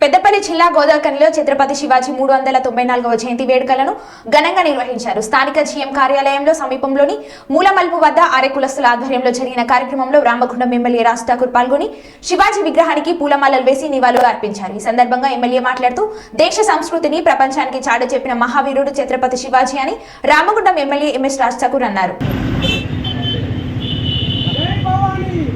పెద్దపల్లి జిల్లా గోదావరిలో ఛత్రపతి శివాజీ మూడు వందల తొంభై నాలుగవ జయంతి వేడుకలను ఘనంగా నిర్వహించారు. స్థానిక జీఎం కార్యాలయంలో సమీపంలోని మూలమల్పు వద్ద ఆరెకులస్తుల ఆధ్వర్యంలో జరిగిన కార్యక్రమంలో రామగుండం ఎమ్మెల్యే రాజ్ ఠాకూర్ పాల్గొని శివాజీ విగ్రహానికి పూలమాలలు వేసి నివాళులు అర్పించారు. ఈ సందర్భంగా ఎమ్మెల్యే మాట్లాడుతూ దేశ సంస్కృతిని ప్రపంచానికి చాటు చెప్పిన మహావీరుడు ఛత్రపతి శివాజీ అని రామగుండం ఎమ్మెల్యే ఎంఎస్ రాజ్ ఠాకూర్ అన్నారు జై శివాజీ జై భవానీ జై శివాజీ జై భవానీ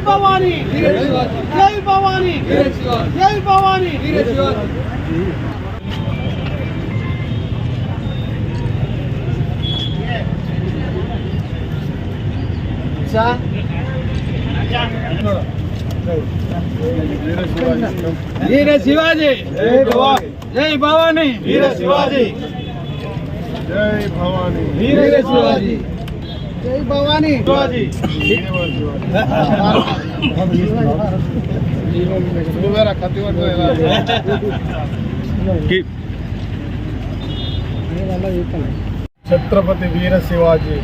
భవానీ వీర శివాజీ జై భవానీ జై భవానీ జై భవానీ వీర శివాజీ జై భవానీ జై భవానీ వీర శివాజీ జై భవానీ. ఛత్రపతి వీర శివాజీ.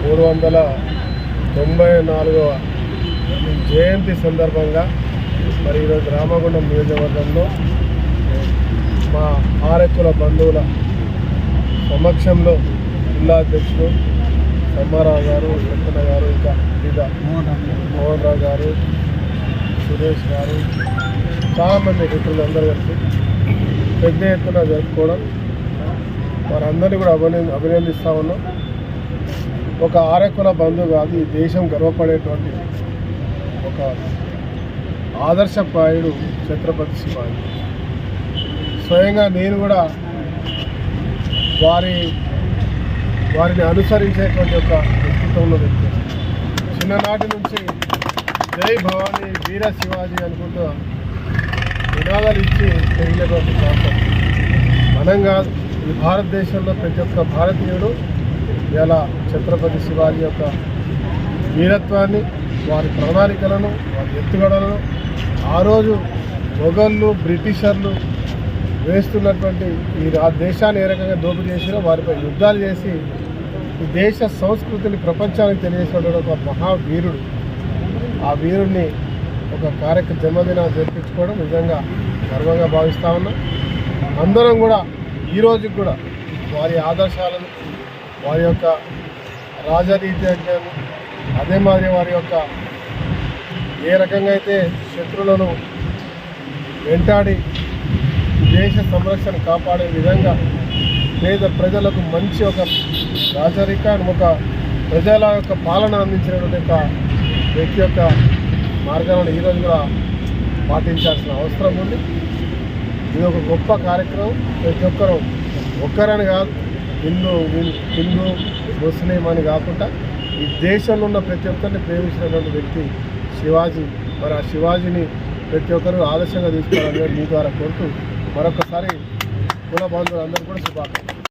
మూడు వందల తొంభై నాలుగవ జయంతి సందర్భంగా మరి ఈరోజు రామగుండం నియోజకవర్గంలో మా ఆరెక్కుల బంధువుల సమక్షంలో జిల్లా అధ్యక్షుడు సమ్మారావు గారు వెంకన్న గారు ఇంకా వివిధ మోహన్ రావు గారు సురేష్ గారు చాలామంది మిత్రులు అందరూ కలిసి పెద్ద ఎత్తున జరుపుకోవడం. వారందరినీ కూడా అభిన అభినందిస్తూ ఉన్నాం. ఒక ఆరెక్కుల బంధువు కాదు ఈ దేశం గర్వపడేటువంటి ఒక ఆదర్శప్రాయుడు ఛత్రపతి శివాజీ. స్వయంగా నేను కూడా వారి వారిని అనుసరించేటువంటి ఒక వ్యక్తిత్వంలో వ్యక్తి చిన్ననాటి నుంచి జై భవానీ వీర శివాజీ అనుకుంటూ నినాదాలు ఇచ్చి పెరిగినటువంటి ప్రాంతం. మనం కాదు ఈ భారతదేశంలో ప్రతి ఒక్క భారతీయుడు ఇలా ఛత్రపతి శివాజీ యొక్క వీరత్వాన్ని వారి ప్రణాళికలను వారి ఎత్తుగడలను ఆ రోజు మొఘళ్ళు బ్రిటిషర్లు వేస్తున్నటువంటి ఈ రా దేశాన్ని ఏ రకంగా దోపిడీ చేసినా వారిపై యుద్ధాలు చేసి ఈ దేశ సంస్కృతిని ప్రపంచానికి తెలియజేసినటువంటి ఒక మహావీరుడు. ఆ వీరుడిని ఒక కార్యక్రమ జన్మదినం జరిపించుకోవడం నిజంగా గర్వంగా భావిస్తా ఉన్నాం. అందరం కూడా ఈ రోజుకి కూడా వారి ఆదర్శాలను వారి యొక్క రాజనీతిజ్ఞాన్ని అదే మాదిరి వారి యొక్క ఏ రకంగా అయితే శత్రులను వెంటాడి దేశ సంరక్షణ కాపాడే విధంగా పేద ప్రజలకు మంచి ఒక రాజరిక ఒక ప్రజల యొక్క పాలన అందించినటువంటి ఒక వ్యక్తి యొక్క మార్గాలను ఈరోజు కూడా పాటించాల్సిన అవసరం ఉంది. ఇది ఒక గొప్ప కార్యక్రమం. ప్రతి ఒక్కరు ఒక్కరని కాదు హిందూ హిందూ ముస్లిం అని కాకుండా ఈ దేశంలో ఉన్న ప్రతి ఒక్కరిని ప్రేమించినటువంటి వ్యక్తి శివాజీ. మరి ఆ శివాజీని ప్రతి ఒక్కరు ఆలస్యంగా తీసుకోవాలని మీ ద్వారా కోరుతూ మరొకసారి కుల బంధువులందరూ కూడా శుభాకాంక్షలు.